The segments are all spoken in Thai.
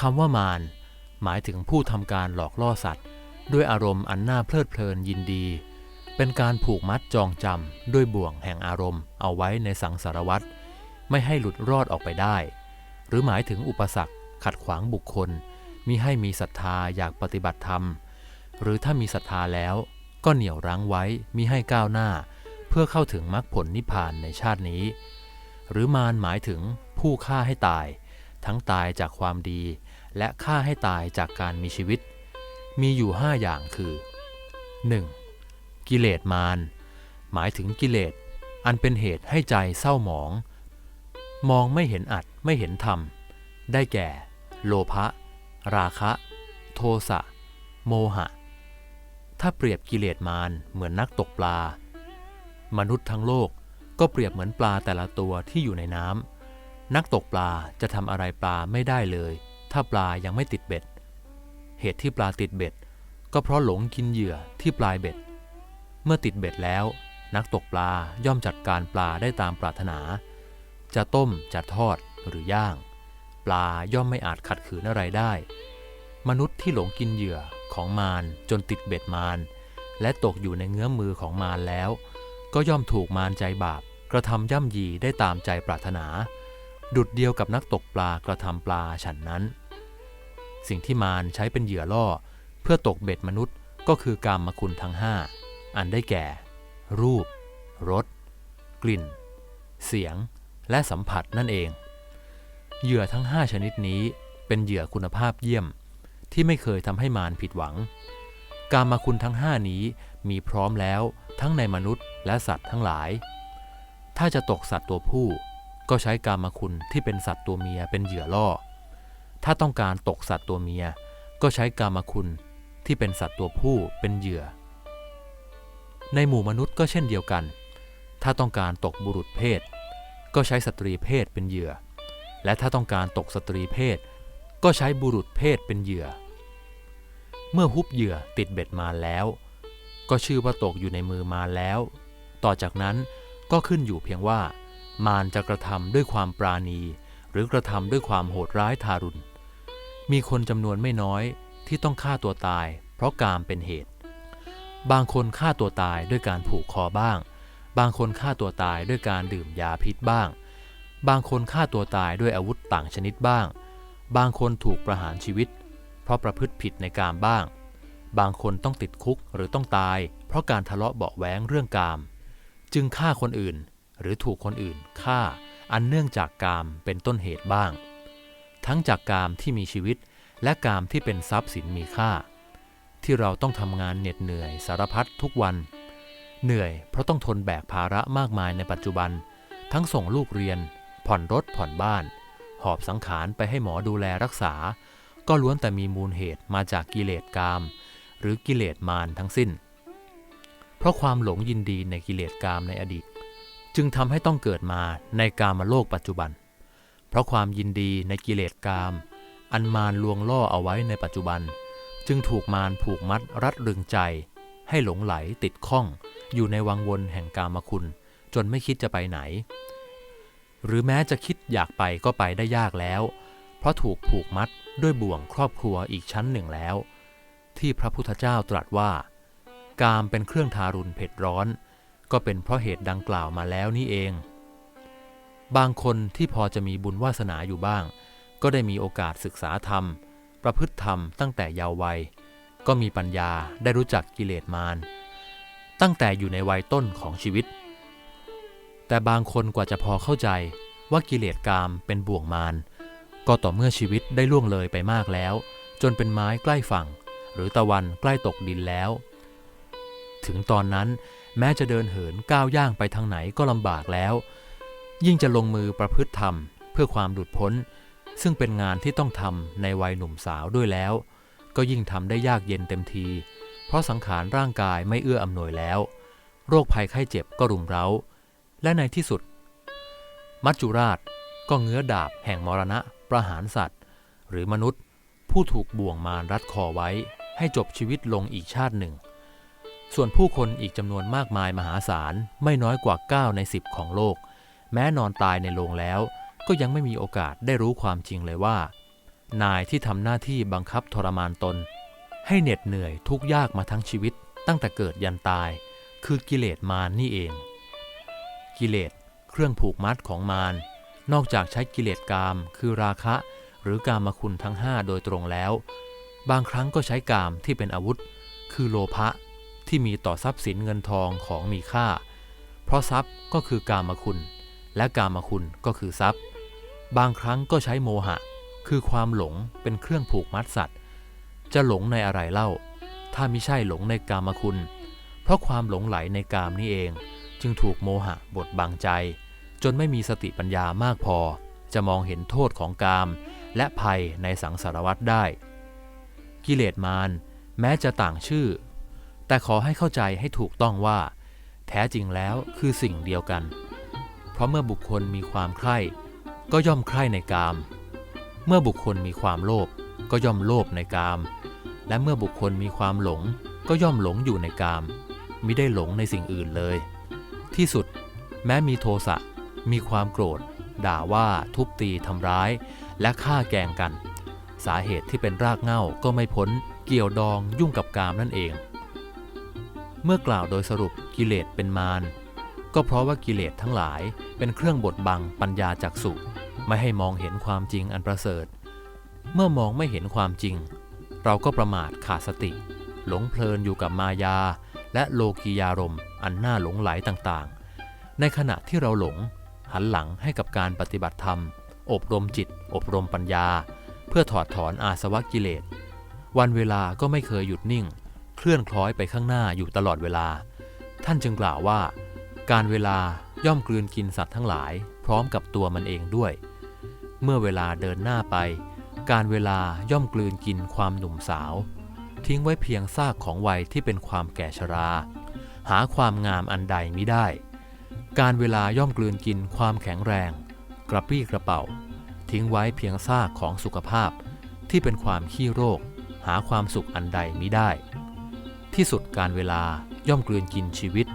คำว่ามารหมายถึงผู้ทำการหลอกล่อสัตว์ ด้วยอารมณ์อันน่าเพลิดเพลินยินดี เป็นการผูกมัดจองจำด้วยบ่วงแห่งอารมณ์เอาไว้ในสังสารวัตรไม่ให้หลุดรอดออกไปได้ หรือหมายถึงอุปสรรคขัดขวางบุคคล มิให้มีศรัทธาอยากปฏิบัติธรรม หรือถ้ามีศรัทธาแล้วก็เหนี่ยวรั้งไว้มิให้ก้าวหน้า เพื่อเข้าถึงมรรคผลนิพพานในชาตินี้ หรือมารหมายถึงผู้ฆ่าให้ตาย ทั้งตายจากความดี และฆ่าให้ตายจากการมีชีวิต มีอยู่ห้าอย่างคือ 1. กิเลสมาร หมายถึงกิเลส อันเป็นเหตุให้ใจเศร้าหมอง มองไม่เห็นอัดไม่เห็นธรรม ได้แก่ โลภะ ราคะ โทสะ โมหะ ถ้าเปรียบกิเลสมารเหมือนนักตกปลา มนุษย์ทั้งโลกก็เปรียบเหมือนปลาแต่ละตัวที่อยู่ในน้ำนักตกปลาจะทำอะไรปลาไม่ได้เลย ถ้าปลายังไม่ติดเบ็ด เหตุที่ปลาติดเบ็ด ก็เพราะหลงกินเหยื่อที่ปลายเบ็ด เมื่อติดเบ็ดแล้ว นักตกปลาย่อมจัดการปลาได้ตามปรารถนา จะต้มจะทอดหรือย่าง ปลาย่อมไม่อาจขัดขืนอะไรได้ มนุษย์ที่หลงกินเหยื่อของมารจนติดเบ็ดมารและตกอยู่ในเงื้อมมือของมารแล้ว ก็ย่อมถูกมารใจบาป กระทำย่ำยีได้ตามใจปรารถนา ดุดเดียวกับนักตกปลากระทำปลาฉันนั้น สิ่งที่มารใช้เป็นเหยื่อล่อ เพื่อตกเบ็ดมนุษย์ก็คือกามคุณทั้งห้าอันได้แก่ รูป รส กลิ่น เสียง และสัมผัสนั่นเอง เหยื่อทั้ง 5 ชนิดนี้เป็นเหยื่อคุณภาพเยี่ยม ที่ไม่เคยทำให้มารผิดหวัง การมาคุณทั้ง 5 นี้มีพร้อมแล้วทั้งในมนุษย์และสัตว์ทั้งหลาย ถ้าจะตกสัตว์ตัวผู้ ก็ใช้การมาคุณที่เป็นสัตว์ตัวเมียเป็นเหยื่อล่อ ถ้าต้องการตกสัตว์ตัวเมีย ก็ใช้กามคุณที่เป็นสัตว์ตัวผู้เป็นเหยื่อ ในหมู่มนุษย์ก็เช่นเดียวกัน ถ้าต้องการตกบุรุษเพศ ก็ใช้สตรีเพศเป็นเหยื่อ และถ้าต้องการตกสตรีเพศ ก็ใช้บุรุษเพศเป็นเหยื่อ เมื่อฮุบเหยื่อติดเบ็ดมาแล้ว ก็ชื่อว่าตกอยู่ในมือมาแล้ว ต่อจากนั้นก็ขึ้นอยู่เพียงว่ามารจะกระทำด้วยความปราณี หรือกระทำด้วยความโหดร้ายทารุณ มีคนจำนวนไม่น้อยที่ต้องฆ่าตัวตาย เพราะกามเป็นเหตุ บางคนฆ่าตัวตายด้วยการผูกคอบ้าง บางคนฆ่าตัวตายด้วยการดื่มยาพิษบ้าง บางคนฆ่าตัวตายด้วยอาวุธต่างชนิดบ้าง บางคนถูกประหารชีวิต เพราะประพฤติผิดในกามบ้าง บางคนต้องติดคุกหรือต้องตาย เพราะการทะเลาะเบาะแว้งเรื่องกาม จึงฆ่าคนอื่นหรือถูกคนอื่นฆ่าอันเนื่องจากกามเป็นต้นเหตุบ้าง ทั้งจากกามที่มีชีวิต และกามที่เป็นทรัพย์สินมีค่า ที่เราต้องทำงานเหน็ดเหนื่อยสารพัดทุกวัน เหนื่อยเพราะต้องทนแบกภาระมากมายในปัจจุบัน ทั้งส่งลูกเรียน ผ่อนรถผ่อนบ้าน หอบสังขารไปให้หมอดูแลรักษา ก็ล้วนแต่มีมูลเหตุมาจากกิเลสกาม หรือกิเลสมารทั้งสิ้น เพราะความหลงยินดีในกิเลสกามในอดีต จึงทำให้ต้องเกิดมาในกามโลกปัจจุบัน เพราะความยินดีในกิเลสกาม อันมารลวงล่อเอาไว้ในปัจจุบัน จึงถูกมารผูกมัดรัดรึงใจ ให้หลงไหลติดข้อง อยู่ในวังวนแห่งกามคุณ จนไม่คิดจะไปไหน หรือแม้จะคิดอยากไปก็ไปได้ยากแล้ว เพราะถูกผูกมัดด้วยบ่วงครอบครัวอีกชั้นหนึ่งแล้ว ที่พระพุทธเจ้าตรัสว่า กามเป็นเครื่องทารุณเผ็ดร้อน ก็เป็นเพราะเหตุดังกล่าวมาแล้วนี่เอง บางคนที่พอจะมีบุญวาสนาอยู่บ้าง ก็ได้มีโอกาสศึกษาธรรม ประพฤติธรรมตั้งแต่เยาว์วัย ก็มีปัญญาได้รู้จักกิเลสมาร ตั้งแต่อยู่ในวัยต้นของชีวิต แต่บางคนกว่าจะพอเข้าใจว่ากิเลสกามเป็นบ่วงมาร ก็ต่อเมื่อชีวิตได้ล่วงเลยไปมากแล้ว จนเป็นไม้ใกล้ฝั่ง หรือตะวันใกล้ตกดินแล้ว ถึงตอนนั้นแม้จะเดินเหินก้าวย่างไปทางไหนก็ลำบากแล้ว ยิ่งจะลงมือประพฤติธรรมเพื่อความหลุดพ้น ซึ่งเป็นงานที่ต้องทำในวัยหนุ่มสาวด้วยแล้ว ก็ยิ่งทำได้ยากเย็นเต็มที เพราะสังขารร่างกายไม่เอื้ออำนวยแล้ว โรคภัยไข้เจ็บก็รุมเร้า และในที่สุด มัจจุราชก็เงื้อดาบแห่งมรณะประหารสัตว์ หรือมนุษย์ผู้ถูกบ่วงมารรัดคอไว้ ให้จบชีวิตลงอีกชาติหนึ่ง ส่วนผู้คนอีกจำนวนมากมายมหาศาลไม่น้อยกว่า 9 ใน 10 ของโลก แม้นอนตายในโรงแล้ว ก็ยังไม่มีโอกาสได้รู้ความจริงเลยว่า นายที่ทำหน้าที่บังคับทรมานตน ให้เหน็ดเหนื่อยทุกยากมาทั้งชีวิต ตั้งแต่เกิดยันตาย คือกิเลสมารนี่เอง กิเลสเครื่องผูกมัดของมารนอกจากใช้กิเลสกาม คือราคะ หรือกามคุณทั้งห้าโดยตรงแล้ว บางครั้งก็ใช้กามที่เป็นอาวุธ คือโลภะที่มีต่อทรัพย์สินเงินทองของมีค่า เพราะทรัพย์ก็คือกามคุณ และกามคุณก็คือทรัพย์ บางครั้งก็ใช้โมหะ คือความหลงเป็นเครื่องผูกมัดสัตว์ จะหลงในอะไรเล่า ถ้ามิใช่หลงในกามคุณ เพราะความหลงไหลในกามนี่เอง จึงถูกโมหะบดบังใจ จนไม่มีสติปัญญามากพอ จะมองเห็นโทษของกาม และภัยในสังสารวัฏได้ กิเลสมารแม้จะต่างชื่อ แต่ขอให้เข้าใจให้ถูกต้องว่า แท้จริงแล้วคือสิ่งเดียวกัน ราะเมื่อบุคคลมีความใคร่ก็ย่อมใคร่ในกาม เมื่อบุคคลมีความโลภก็ย่อมโลภในกาม และเมื่อบุคคลมีความหลงก็ย่อมหลงอยู่ในกามมิได้หลงในสิ่งอื่นเลย ที่สุดแม้มีโทสะมีความโกรธ ด่าว่าทุบตีทำร้าย และฆ่าแกงกัน สาเหตุที่เป็นรากเหง้าก็ไม่พ้นเกี่ยวดองยุ่งกับกามนั่นเอง เมื่อกล่าวโดยสรุปกิเลสเป็นมาร ก็เพราะว่ากิเลสทั้งหลายเป็นเครื่องบดบังปัญญาจักสุไม่ให้มองเห็นความจริงอันประเสริฐ เมื่อมองไม่เห็นความจริง เราก็ประมาทขาดสติ หลงเพลินอยู่กับมายา และโลกียารมอันน่าหลงไหลต่างๆ ในขณะที่เราหลงหันหลังให้กับการปฏิบัติธรรม อบรมจิต อบรมปัญญา เพื่อถอดถอนอาสวะกิเลส วันเวลาก็ไม่เคยหยุดนิ่ง เคลื่อนคล้อยไปข้างหน้าอยู่ตลอดเวลา ท่านจึงกล่าวว่า การเวลาย่อมกลืนกินสัตว์ทั้งหลาย พร้อมกับตัวมันเองด้วย เมื่อเวลาเดินหน้าไป การเวลาย่อมกลืนกินความหนุ่มสาว ทิ้งไว้เพียงซากของวัยที่เป็นความแก่ชรา หาความงามอันใดมิได้ การเวลาย่อมกลืนกินความแข็งแรง กระปรี้กระเป๋า ทิ้งไว้เพียงซากของสุขภาพ ที่เป็นความขี้โรค หาความสุขอันใดมิได้ ที่สุดการเวลาย่อมกลืนกินชีวิต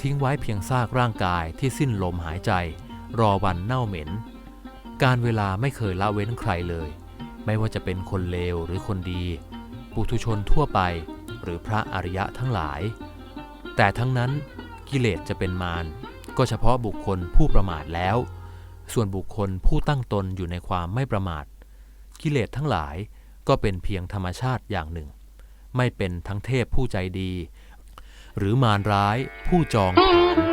ทิ้งไว้เพียงซากร่างกายที่สิ้นลมหายใจ รอวันเน่าเหม็น การเวลาไม่เคยละเว้นใครเลย ไม่ว่าจะเป็นคนเลวหรือคนดี ปุถุชนทั่วไป หรือพระอริยะทั้งหลาย แต่ทั้งนั้นกิเลสจะเป็นมารก็เฉพาะบุคคลผู้ประมาทแล้ว ส่วนบุคคลผู้ตั้งตนอยู่ในความไม่ประมาท กิเลสทั้งหลายก็เป็นเพียงธรรมชาติอย่างหนึ่ง ไม่เป็นทั้งเทพผู้ใจดี หรือมารร้ายผู้จองผาน